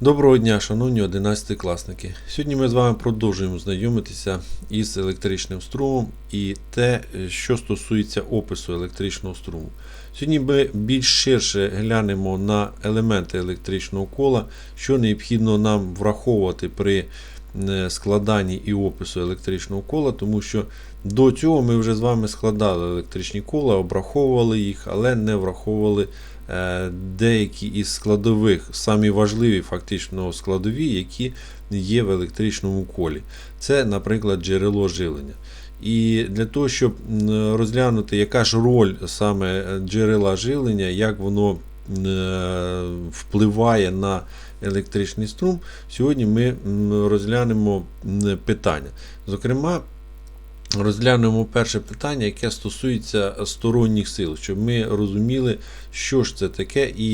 Доброго дня, шановні 11 класники. Сьогодні ми з вами продовжуємо знайомитися із електричним струмом і те, що стосується опису електричного струму. Сьогодні ми більш ширше глянемо на елементи електричного кола, що необхідно нам враховувати при е, складанні і опису електричного кола, тому що до цього ми вже з вами складали електричні кола, обраховували їх, але не враховували деякі із складових, самі важливі фактично складові, які є в електричному колі. Це, наприклад, джерело живлення. І для того, щоб розглянути, яка ж роль саме джерела живлення, як воно е, впливає на електричний струм, сьогодні ми розглянемо питання. Зокрема, розглянемо перше питання, яке стосується сторонніх сил, щоб ми розуміли, що ж це таке і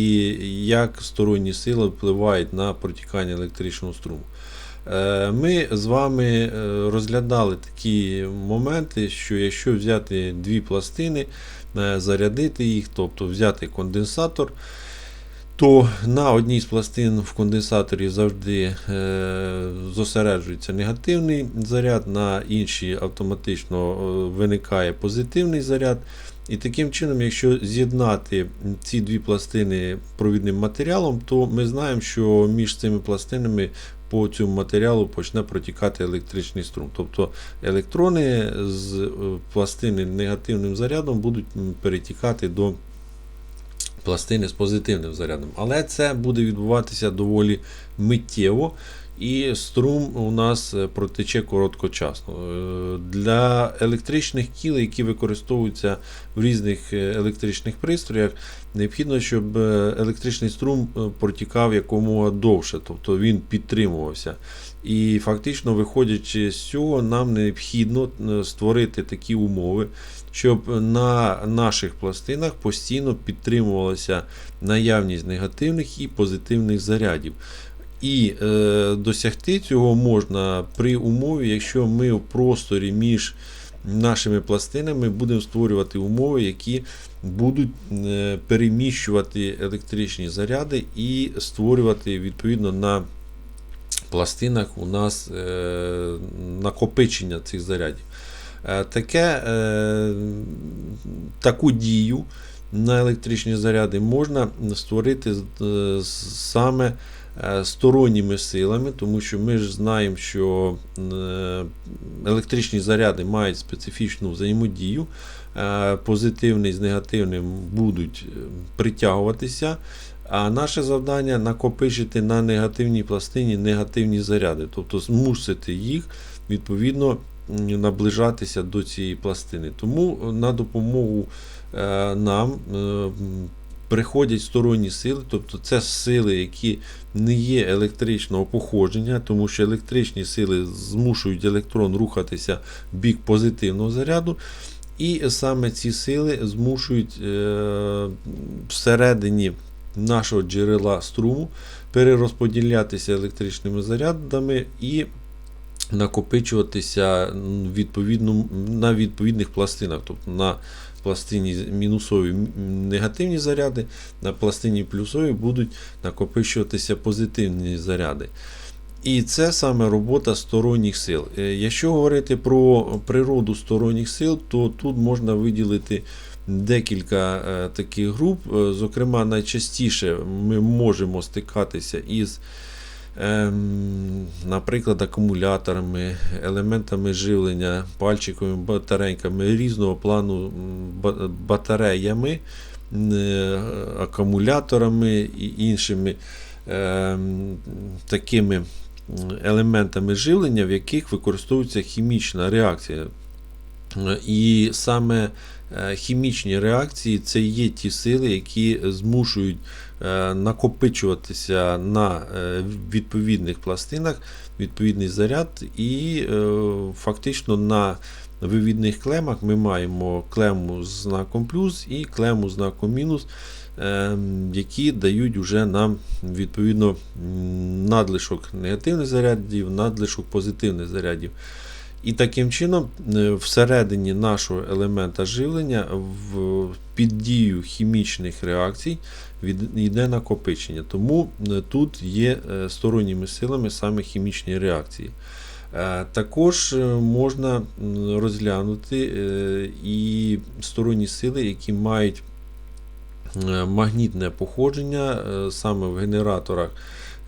як сторонні сили впливають на протікання електричного струму. Е, Ми з вами е, розглядали такі моменти, що якщо взяти дві пластини, е, зарядити їх, тобто взяти конденсатор, то на одній з пластин в конденсаторі завжди е, зосереджується негативний заряд, на іншій автоматично е, виникає позитивний заряд. І таким чином, якщо з'єднати ці дві пластини провідним матеріалом, то ми знаємо, що між цими пластинами по цьому матеріалу почне протікати електричний струм. Тобто електрони з е, пластини негативним зарядом будуть перетікати до пластини з позитивним зарядом. Але це буде відбуватися доволі миттєво. І струм у нас е, протече короткочасно. Е, Для електричних кіл, які використовуються в різних е, електричних пристроях, необхідно, щоб електричний струм протікав якомога довше, тобто він підтримувався. І фактично, виходячи з цього, нам необхідно створити такі умови, щоб на наших пластинах постійно підтримувалася наявність негативних і позитивних зарядів. І е, досягти цього можна при умові, якщо ми в просторі між нашими пластинами будемо створювати умови, які будуть е, переміщувати електричні заряди і створювати відповідно на пластинах у нас е, накопичення цих зарядів. Е, Таке, е, таку дію на електричні заряди можна створити е, саме сторонніми силами, тому що ми ж знаємо, що електричні заряди мають специфічну взаємодію. Позитивний з негативним будуть притягуватися. А наше завдання накопичити на негативній пластині негативні заряди, тобто змусити їх відповідно наближатися до цієї пластини. Тому на допомогу е, нам е, приходять сторонні сили, тобто це сили, які не є електричного походження, тому що електричні сили змушують електрон рухатися в бік позитивного заряду. І саме ці сили змушують е, всередині нашого джерела струму перерозподілятися електричними зарядами і накопичуватися відповідно, на відповідних пластинах, тобто на пластині мінусові негативні заряди, на пластині плюсові будуть накопичуватися позитивні заряди. І це саме робота сторонніх сил. Е, Якщо говорити про природу сторонніх сил, то тут можна виділити декілька е, таких груп. Е, Зокрема, найчастіше ми можемо стикатися із, наприклад, акумуляторами, елементами живлення, пальчиковими батарейками різного плану батареями, е, акумуляторами і іншими ем, такими елементами живлення, в яких використовується хімічна реакція. Е, І саме хімічні реакції це є ті сили, які змушують е, накопичуватися на е, відповідних пластинах відповідний заряд, і е, фактично на вивідних клемах ми маємо клему з знаком плюс і клему з знаком мінус, е, які дають уже нам відповідно надлишок негативних зарядів, надлишок позитивних зарядів. І таким чином, е, всередині нашого елемента живлення в, під дією хімічних реакцій йде накопичення. Тому е, тут є е, сторонніми силами саме хімічні реакції. Також можна розглянути і сторонні сили, які мають магнітне походження саме в генераторах,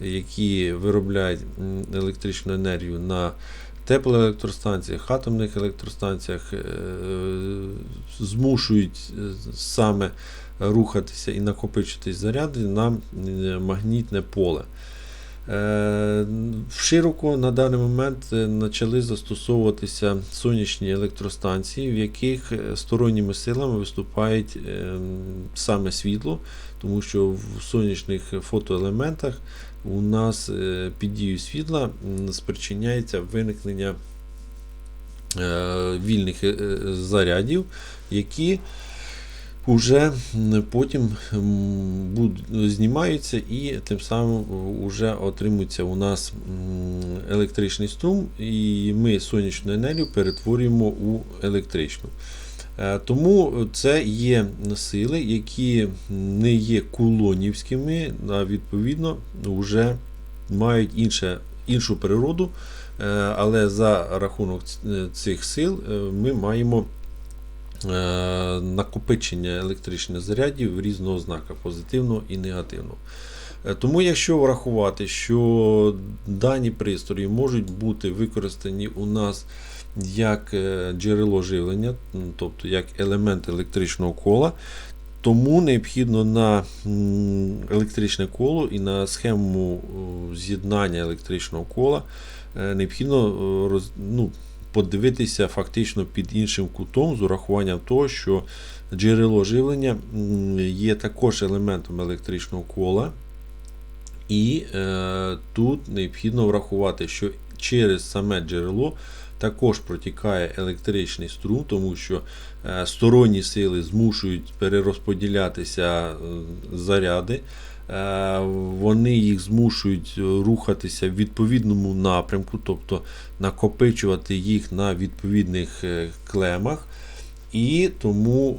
які виробляють електричну енергію на теплоелектростанціях, атомних електростанціях, е, змушують е, саме рухатися і накопичитись заряди на е, магнітне поле. Е, Широко на даний момент е, почали застосовуватися сонячні електростанції, в яких е, сторонніми силами виступають е, саме світло, тому що в сонячних фотоелементах у нас е, під дією світла спричиняється виникнення е, вільних е, е, зарядів, які вже потім знімаються і тим самим вже отримується у нас електричний струм, і ми сонячну енергію перетворюємо у електричну. Е, Тому це є сили, які не є кулонівськими, а відповідно вже мають інше, іншу природу, е, але за рахунок цих сил е, ми маємо е, накопичення електричних зарядів різного знака, позитивного і негативного. Е, Тому, якщо врахувати, що дані пристрої можуть бути використані у нас як е, джерело живлення, тобто як елемент електричного кола, тому необхідно на електричне коло і на схему з'єднання електричного кола е, необхідно ну, подивитися фактично під іншим кутом з урахуванням того, що джерело живлення є також елементом електричного кола. І е, тут необхідно врахувати, що через саме джерело також протікає електричний струм, тому що е, сторонні сили змушують перерозподілятися е, заряди. Е, Вони їх змушують рухатися в відповідному напрямку, тобто накопичувати їх на відповідних е, клемах. І тому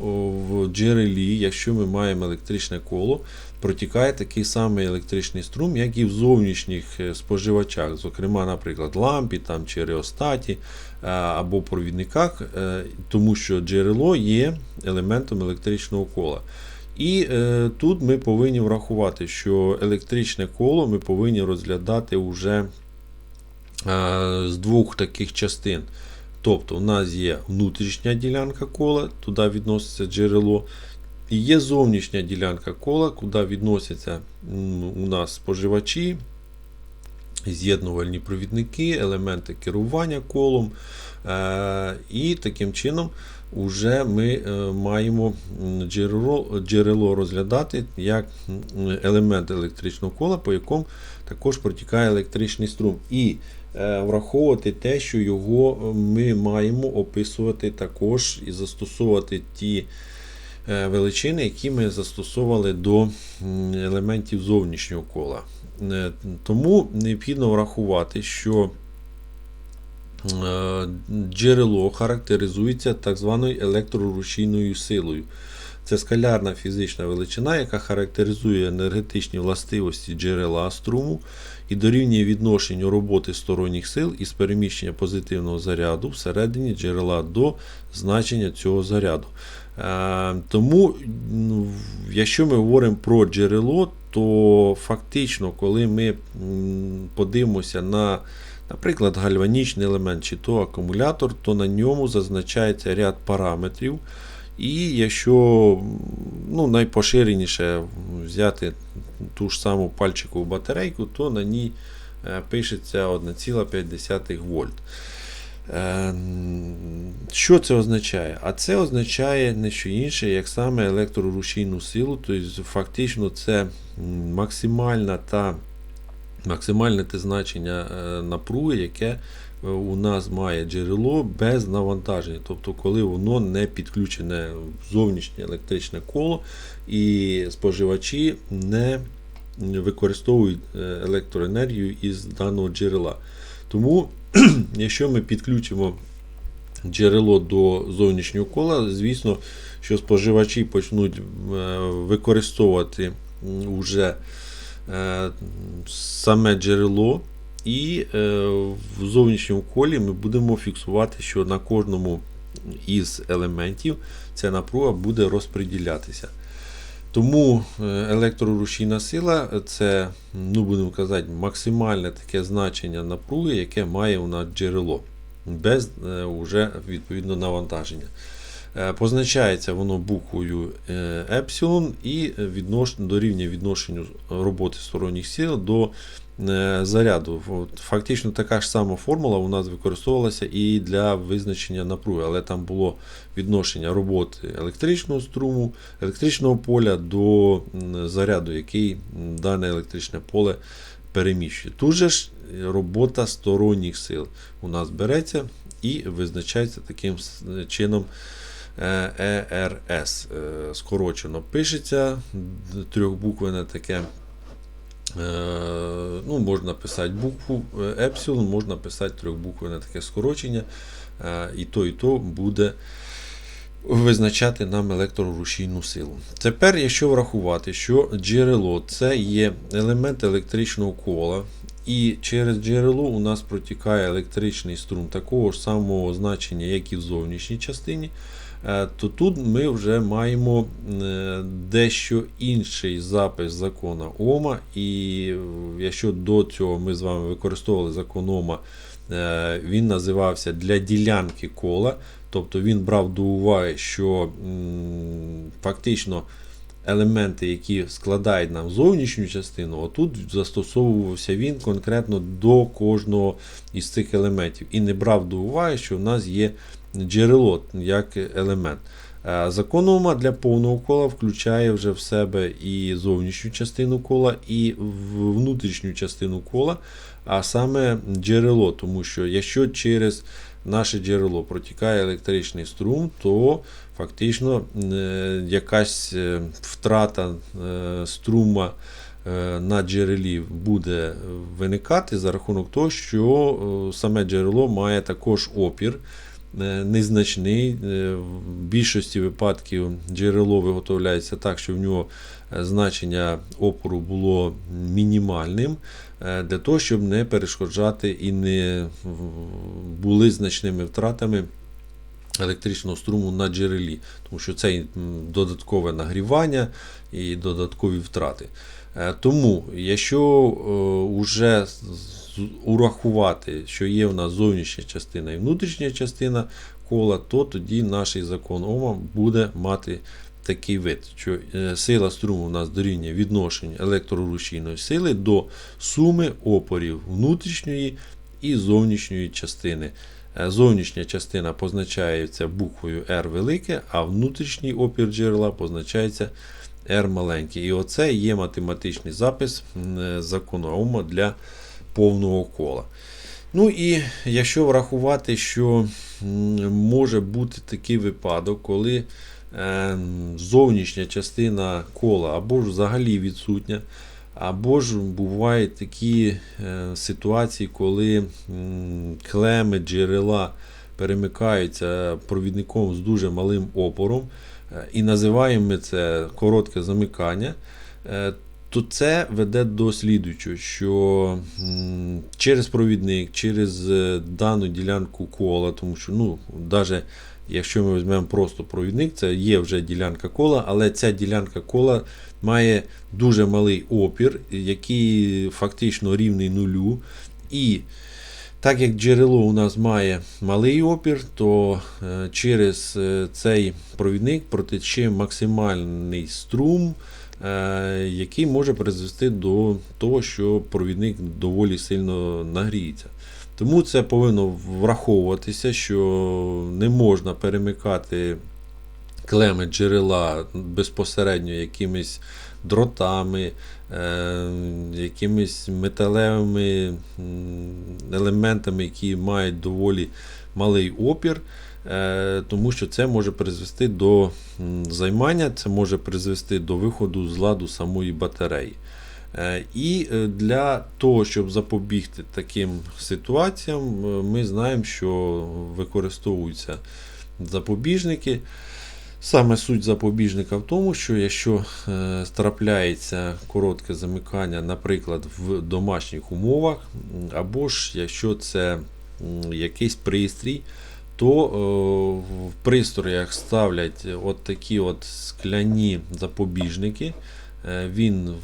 в джерелі, якщо ми маємо електричне коло, протікає такий самий електричний струм, як і в зовнішніх е, споживачах, зокрема, наприклад, лампі там, чи реостаті або провідниках, тому що джерело є елементом електричного кола. І е, тут ми повинні врахувати, що електричне коло ми повинні розглядати вже е, з двох таких частин. Тобто у нас є внутрішня ділянка кола, туди відноситься джерело, і є зовнішня ділянка кола, куди відносяться у нас споживачі, з'єднувальні провідники, елементи керування колом. Е, І таким чином вже ми е, маємо джерело, джерело розглядати як елемент електричного кола, по якому також протікає електричний струм. І е, враховувати те, що його ми маємо описувати також і застосовувати ті е, величини, які ми застосовували до елементів зовнішнього кола. Е, Тому необхідно врахувати, що е, джерело характеризується так званою електрорушійною силою. Це скалярна фізична величина, яка характеризує енергетичні властивості джерела струму і дорівнює відношенню роботи сторонніх сил із переміщення позитивного заряду всередині джерела до значення цього заряду. Е, Тому, ну, якщо ми говоримо про джерело, то фактично, коли ми подивимося на, наприклад, гальванічний елемент чи то акумулятор, то на ньому зазначається ряд параметрів. І якщо ну, найпоширеніше взяти ту ж саму пальчикову батарейку, то на ній е, пишеться 1,5 вольт. Е, Що це означає? А це означає не що інше, як саме електрорушійну силу, тобто фактично це максимальна та максимальне те значення е, напруги, яке е, у нас має джерело без навантаження, тобто коли воно не підключене в зовнішнє електричне коло і споживачі не використовують е, електроенергію із даного джерела. Тому, якщо ми підключимо джерело до зовнішнього кола, звісно, що споживачі почнуть використовувати м, уже е, саме джерело, і е, в зовнішньому колі ми будемо фіксувати, що на кожному із елементів ця напруга буде розподілятися. Тому е, електрорушійна сила це, ну будемо казати, максимальне таке значення напруги, яке має у нас джерело, без е, уже відповідно навантаження. Е, Позначається воно буквою е, епсилон і дорівнює відношенню роботи сторонніх сил до е, заряду. Фактично така ж сама формула у нас використовувалася і для визначення напруги, але там було відношення роботи електричного струму, електричного поля до заряду, який дане електричне поле переміщує. Тут же ж робота сторонніх сил у нас береться і визначається таким чином. ЕРС е, скорочено пишеться трьохбуквене таке. Е, Ну, можна писати букву е, епсилон, можна писати трьохбуквене таке скорочення. І то, і то буде визначати нам електрорушійну силу. Тепер, якщо врахувати, що джерело це є елемент електричного кола, і через джерело у нас протікає електричний струм такого ж самого значення, як і в зовнішній частині, то тут ми вже маємо е, дещо інший запис закона Ома. І е, якщо до цього ми з вами використовували закон Ома, е, він називався для ділянки кола. Тобто він брав до уваги, що фактично елементи, які складають нам зовнішню частину, отут застосовувався він конкретно до кожного із цих елементів і не брав до уваги, що в нас є джерело як елемент. Е, Закон Ома для повного кола включає вже в себе і зовнішню частину кола, і внутрішню частину кола, а саме джерело, тому що якщо через наше джерело протікає електричний струм, то фактично е, якась е, втрата струма на джерелі буде виникати за рахунок того, що саме джерело має також опір. Е, Незначний. Е, В більшості випадків джерело виготовляється так, що в нього е, значення опору було мінімальним, для того, щоб не перешкоджати і не були значними втратами електричного струму на джерелі, тому що це додаткове нагрівання і додаткові втрати. Тому, якщо вже урахувати, що є в нас зовнішня частина і внутрішня частина кола, то тоді наш закон Ома буде мати такий вид, що е, сила струму у нас дорівнює відношенню електрорушійної сили до суми опорів внутрішньої і зовнішньої частини. Е, Зовнішня частина позначається буквою R велике, а внутрішній опір джерела позначається R маленький. І оце є математичний запис е, закону Ома для повного кола. Ну і якщо врахувати, що може бути такий випадок, коли е, зовнішня частина кола або ж взагалі відсутня, або ж бувають такі е, ситуації, коли клеми джерела перемикаються провідником з дуже малим опором, е, і називаємо ми це коротке замикання, то це веде до слідуючого, що через провідник, через е, дану ділянку кола, тому що, ну, навіть якщо ми візьмемо просто провідник, це є вже ділянка кола, але ця ділянка кола має дуже малий опір, який фактично рівний нулю. І так як джерело у нас має малий опір, то е, через е, цей провідник протече максимальний струм, який може призвести до того, що провідник доволі сильно нагріється. Тому це повинно враховуватися, що не можна перемикати клеми джерела безпосередньо якимись дротами, е, якимись металевими елементами, які мають доволі малий опір, е, тому що це може призвести до займання, це може призвести до виходу з ладу самої батареї. Е, І е, для того, щоб запобігти таким ситуаціям, е, ми знаємо, що використовуються запобіжники. Саме суть запобіжника в тому, що якщо е, трапляється коротке замикання, наприклад, в домашніх умовах, або ж якщо це якийсь пристрій, то е, в пристроях ставлять от такі от скляні запобіжники. Е, Він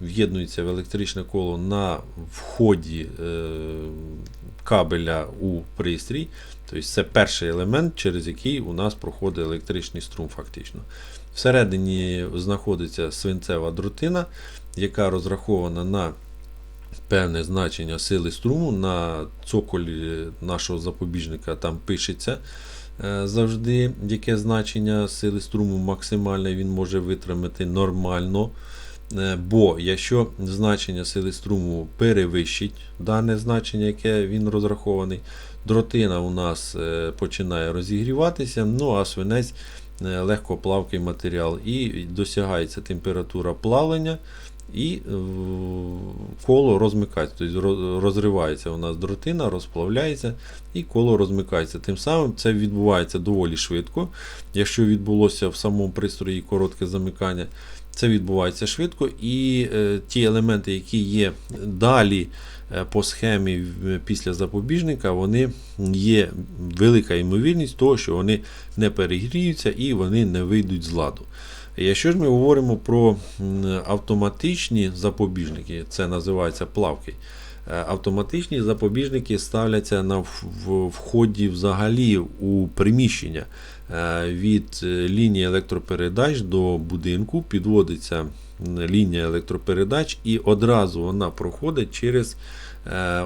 в'єднується в електричне коло на вході е, кабеля у пристрій. Тобто це перший елемент, через який у нас проходить електричний струм, фактично. Всередині знаходиться свинцева дротина, яка розрахована на певне значення сили струму. На цоколі нашого запобіжника там пишеться е, завжди, яке значення сили струму максимальне він може витримати нормально. Е, Бо якщо значення сили струму перевищить дане значення, яке він розрахований, дротина у нас е, починає розігріватися, ну а свинець е, легкоплавкий матеріал і досягається температура плавлення. І е, коло розмикається, тобто розривається у нас дротина, розплавляється і коло розмикається. Тим самим це відбувається доволі швидко. Якщо відбулося в самому пристрої коротке замикання, це відбувається швидко, і е, ті елементи, які є далі е, по схемі після запобіжника, вони є велика ймовірність того, що вони не перегріються і вони не вийдуть з ладу. Якщо ж ми говоримо про автоматичні запобіжники, це називається плавки. Е, Автоматичні запобіжники ставляться на вході взагалі у приміщення. Е, Від е, лінії електропередач до будинку підводиться лінія електропередач, і одразу вона проходить через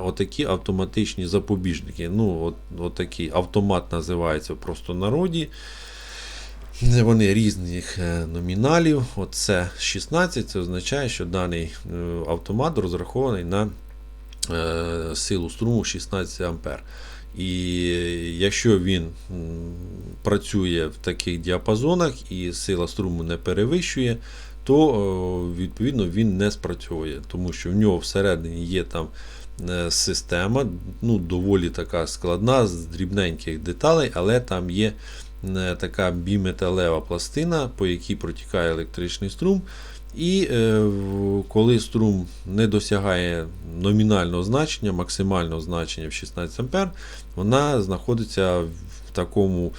отакі автоматичні запобіжники. Ну, от, отакий автомат називається в простонароді. Вони різних е, номіналів. Оце 16, це означає, що даний е, автомат розрахований на е, силу струму 16 А. І якщо він працює в таких діапазонах і сила струму не перевищує, то відповідно він не спрацьовує, тому що в нього всередині є там система, ну, доволі така складна, з дрібненьких деталей, але там є така біметалева пластина, по якій протікає електричний струм. І е, коли струм не досягає номінального значення, максимального значення в 16 А, вона знаходиться в такому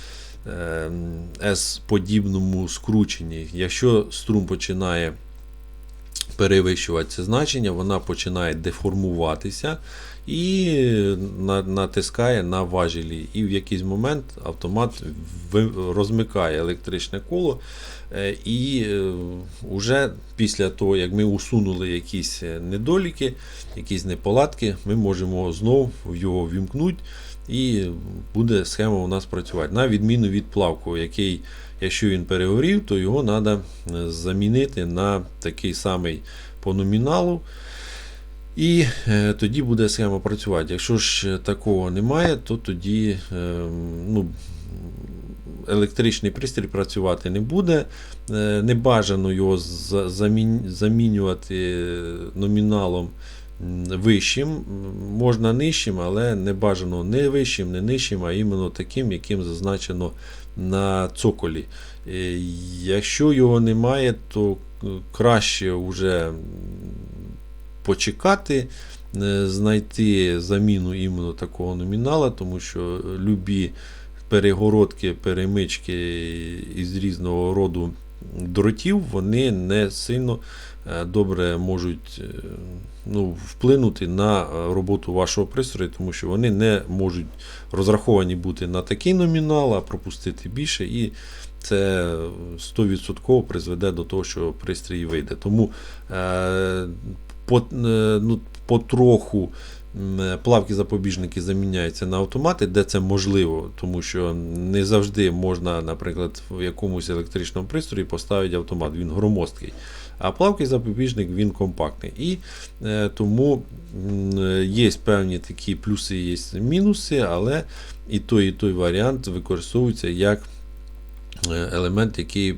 е, S-подібному скрученні. Якщо струм починає перевищувати це значення, вона починає деформуватися і натискає на важелі. І в якийсь момент автомат розмикає електричне коло. Е, І вже після того, як ми усунули якісь е, недоліки, якісь неполадки, ми можемо знову його вімкнути і буде схема у нас працювати. На відміну від плавку, який, якщо він перегорів, то його треба замінити на такий самий по номіналу. І е, тоді буде схема працювати. Якщо ж такого немає, то тоді е, ну, електричний пристрій працювати не буде. Е, не бажано його замінювати номіналом вищим. Можна нижчим, але не бажано не вищим, не нижчим, а іменно таким, яким зазначено на цоколі. Е, Якщо його немає, то е, краще вже почекати, е, знайти заміну іменно такого номінала, тому що любі перегородки, перемички із різного роду дротів, вони не сильно е, добре можуть е, ну, вплинути на роботу вашого пристрою, тому що вони не можуть розраховані бути на такий номінал, а пропустити більше. І це 100% призведе до того, що пристрій вийде. Тому по, е, ну, потроху м, плавки запобіжники заміняються на автомати, де це можливо, тому що не завжди можна, наприклад, в якомусь електричному пристрої поставити автомат, він громоздкий. А плавкий запобіжник він компактний. І е, тому е, є певні такі плюси, є мінуси, але і той, і той варіант використовується як е, елемент, який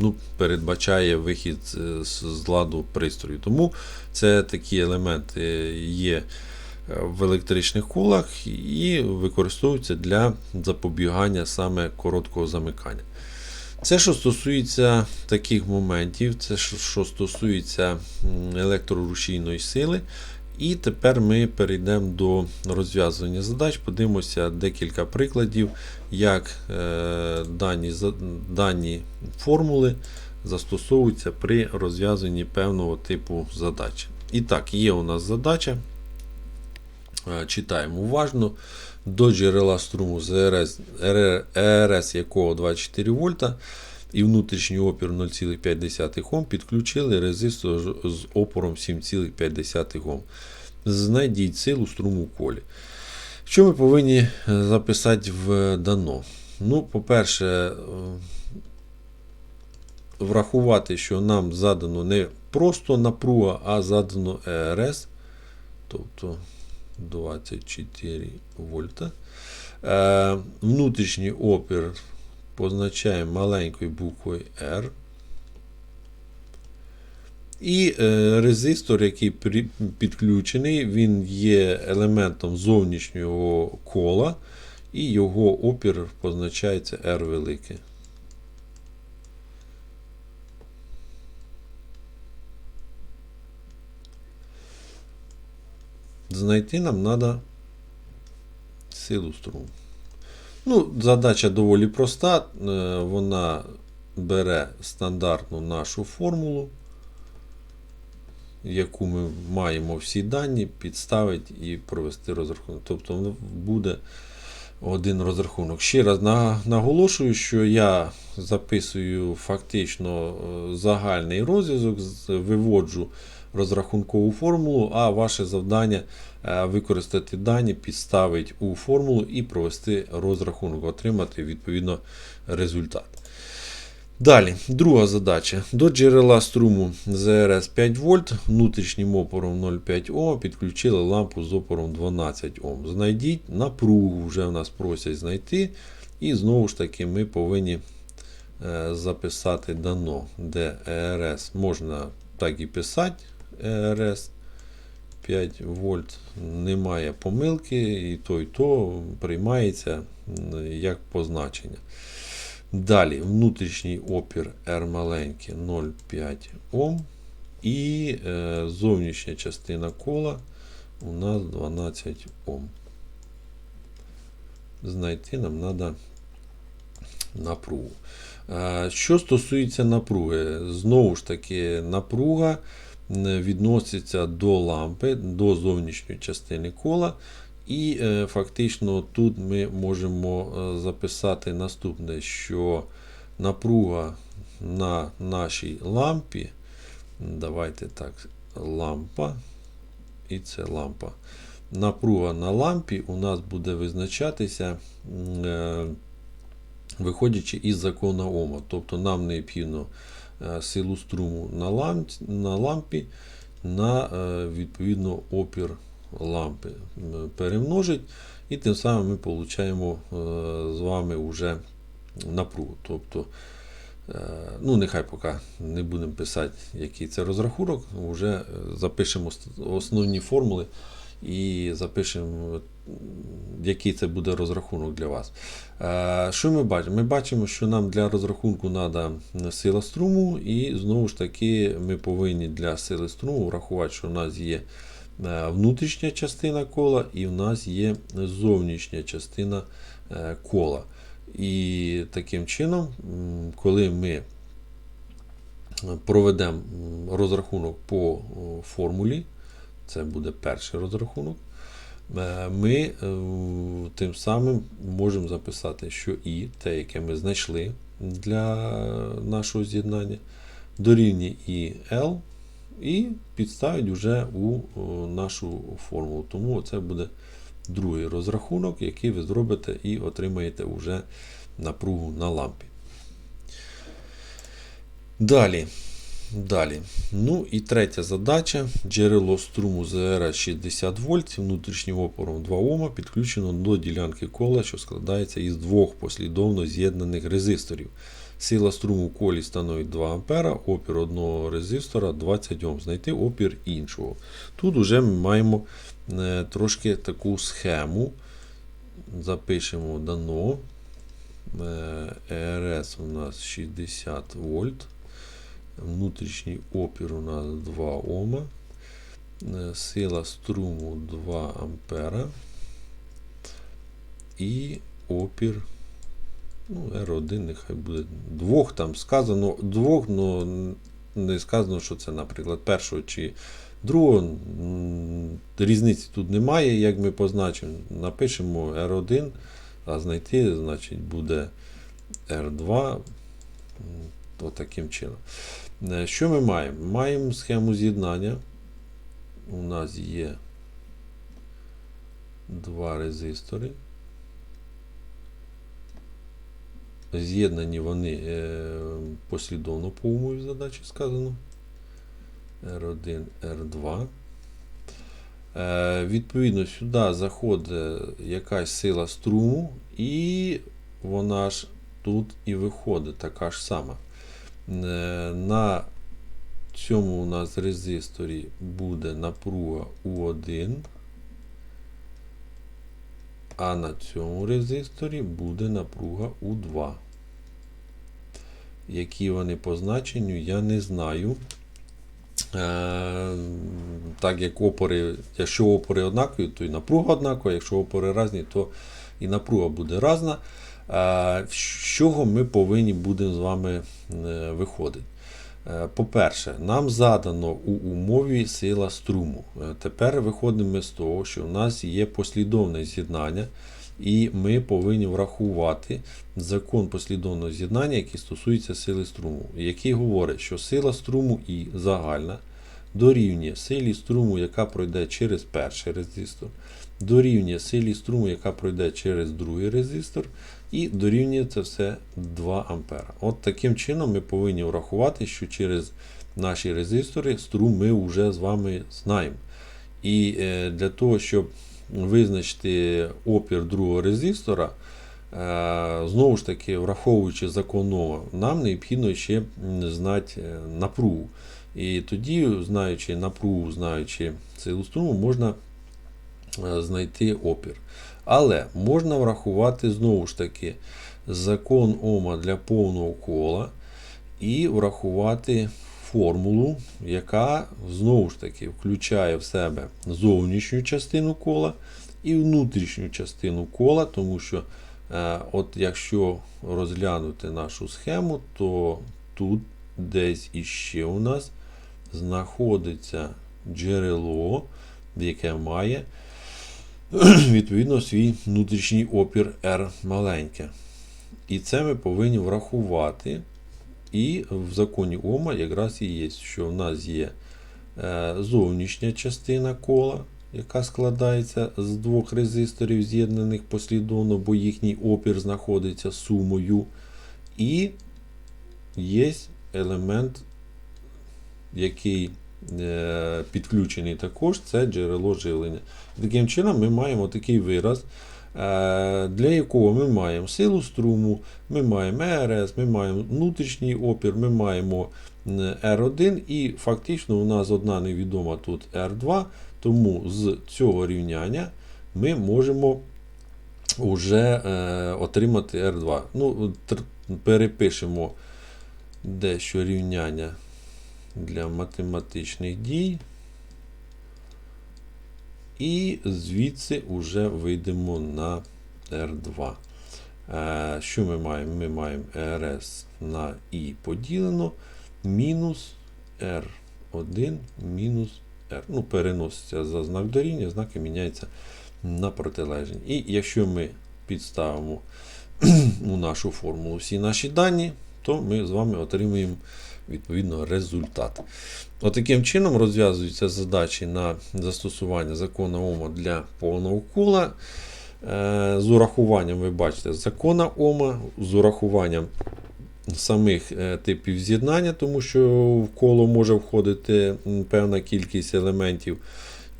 ну, передбачає вихід з- з ладу пристрою. Тому це такі елементи є е, в електричних колах і використовуються для запобігання саме короткого замикання. Це що стосується таких моментів, це що стосується електрорушійної сили. І тепер ми перейдемо до розв'язування задач, подивимося декілька прикладів, як е, дані, дані формули застосовуються при розв'язанні певного типу задач. І так, є у нас задача. Е, Читаємо уважно. До джерела струму ЗРС, РРС якого 24 вольта і внутрішній опір 0,5 Ом підключили резистор з- опором 7,5 Ом. Знайдіть силу струму в колі. Що ми повинні е, записати в дано? Ну, по-перше, е, врахувати, що нам задано не просто напруга, а задано ЕРС, тобто 24 вольта. Е, внутрішній опір позначаємо маленькою буквою R. І е, резистор, який підключений, він є елементом зовнішнього кола, і його опір позначається R велике. Знайти нам треба силу струму. Ну, задача доволі проста. Е, Вона бере стандартну нашу формулу, яку ми маємо всі дані, підставити і провести розрахунок. Тобто буде один розрахунок. Ще раз наголошую, що я записую фактично е, загальний розв'язок, виводжу розрахункову формулу, а ваше завдання е, використати дані, підставити у формулу і провести розрахунок, отримати відповідно результат. Далі, друга задача. До джерела струму ЗРС 5 вольт внутрішнім опором 0,5 Ом підключили лампу з опором 12 Ом. Знайдіть напругу, вже в нас просять знайти. І знову ж таки ми повинні е, записати дано, де ЕРС можна так і писати. ЕРС 5 вольт немає помилки, і то, і то приймається як позначення. Далі внутрішній опір R маленький 0,5 Ом. І е, зовнішня частина кола у нас 12 Ом. Знайти нам треба напругу. Е, що стосується напруги, знову ж таки, напруга відноситься до лампи, до зовнішньої частини кола. І е, фактично тут ми можемо е, записати наступне, що напруга на нашій лампі, давайте так, лампа, і це лампа. Напруга на лампі у нас буде визначатися, е, виходячи із закону Ома. Тобто нам необхідно е, силу струму на лампі, на, лампі, на е, відповідно опір лампи перемножить, і тим самим ми отримаємо з вами вже напругу. Тобто, е, ну нехай поки не будемо писати, який це розрахунок, вже е, запишемо основні формули і запишемо, який це буде розрахунок для вас. Е, Що ми бачимо? Ми бачимо, що нам для розрахунку треба сила струму, і знову ж таки ми повинні для сили струму врахувати, що у нас є е, внутрішня частина кола і в нас є зовнішня частина е, кола. І таким чином, коли ми проведемо розрахунок по формулі, це буде перший розрахунок, е, ми е, тим самим можемо записати, що І, те, яке ми знайшли для нашого з'єднання, дорівнює і L, і підставить вже у нашу формулу. Тому це буде другий розрахунок, який ви зробите і отримаєте вже напругу на лампі. Далі. Далі. Ну і третя задача. Джерело струму ЗР 60 вольт внутрішнім опором 2 Ома підключено до ділянки кола, що складається із двох послідовно з'єднаних резисторів. Сила струму в колі становить 2 А, опір одного резистора 20 Ом. Знайти опір іншого. Тут вже ми маємо е, трошки таку схему. Запишемо дано. Е, РС у нас 60 вольт. Внутрішній опір у нас 2 Ома. Е, Сила струму 2 ампера. І опір. Ну, R1 нехай буде двох там сказано двох, але не сказано, що це, наприклад, першого чи другого. Різниці тут немає, як ми позначимо. Напишемо R1, а знайти, значить, буде R2. То таким чином. Е, Що ми маємо? Маємо схему з'єднання. У нас є два резистори. З'єднані вони е, послідовно по умові задачі сказано. R1, R2. Е, відповідно, сюди заходить якась сила струму, і вона ж тут і виходить така ж сама. Е, на цьому у нас резисторі буде напруга U1, а на цьому резисторі буде напруга U2. Які вони по значенню, я не знаю. Е, так як опори, якщо опори однакові, то і напруга однакова, якщо опори різні, то і напруга буде різна. З чого ми повинні будемо з вами е, виходити? Е, По-перше, нам задано у умові сила струму. Е, Тепер виходимо з того, що у нас є послідовне з'єднання, і ми повинні врахувати закон послідовного з'єднання, який стосується сили струму, який говорить, що сила струму І загальна дорівнює силі струму, яка пройде через перший резистор, дорівнює силі струму, яка пройде через другий резистор, і дорівнює це все 2 ампера. От таким чином ми повинні врахувати, що через наші резистори струм ми вже з вами знаємо. І е, для того, щоб визначити опір другого резистора, е, знову ж таки, враховуючи закон Ома, нам необхідно ще знати е, напругу. І тоді, знаючи напругу, знаючи силу струму, можна знайти опір. Але можна врахувати знову ж таки закон Ома для повного кола і врахувати формулу, яка знову ж таки включає в себе зовнішню частину кола і внутрішню частину кола, тому що е, от якщо розглянути нашу схему, то тут десь іще у нас знаходиться джерело, яке має відповідно свій внутрішній опір R маленьке. І це ми повинні врахувати. І в законі Ома якраз і є, що в нас є е, зовнішня частина кола, яка складається з двох резисторів, з'єднаних послідовно, бо їхній опір знаходиться сумою. І є елемент, який підключений також, це джерело живлення. Таким чином, ми маємо такий вираз, е, для якого ми маємо силу струму, ми маємо ЕРС, ми маємо внутрішній опір, ми маємо R1 і фактично у нас одна невідома тут R2, тому з цього рівняння ми можемо вже е, отримати R2. Ну, перепишемо дещо рівняння для математичних дій. І звідси вже вийдемо на R2. Е, Що ми маємо? Ми маємо RS на I поділено мінус R1 мінус R. Ну, переноситься за знак дорівняння, знаки міняються на протилежні. І якщо ми підставимо у нашу формулу всі наші дані, то ми з вами отримуємо відповідно результат. Отаким чином розв'язуються задачі на застосування закону Ома для повного кола. Е, З урахуванням, ви бачите, закона Ома, з урахуванням самих е, типів з'єднання, тому що в коло може входити певна кількість елементів.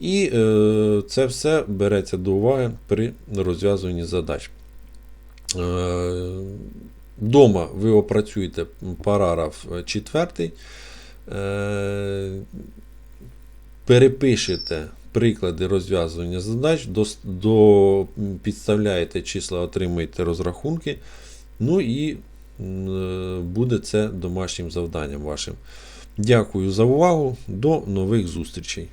І е, це все береться до уваги при розв'язуванні задач. Е, Дома ви опрацюєте параграф 4. Е, перепишете приклади розв'язування задач, до, підставляєте числа, отримуєте розрахунки Ну і е, буде це домашнім завданням вашим. Дякую за увагу. До нових зустрічей.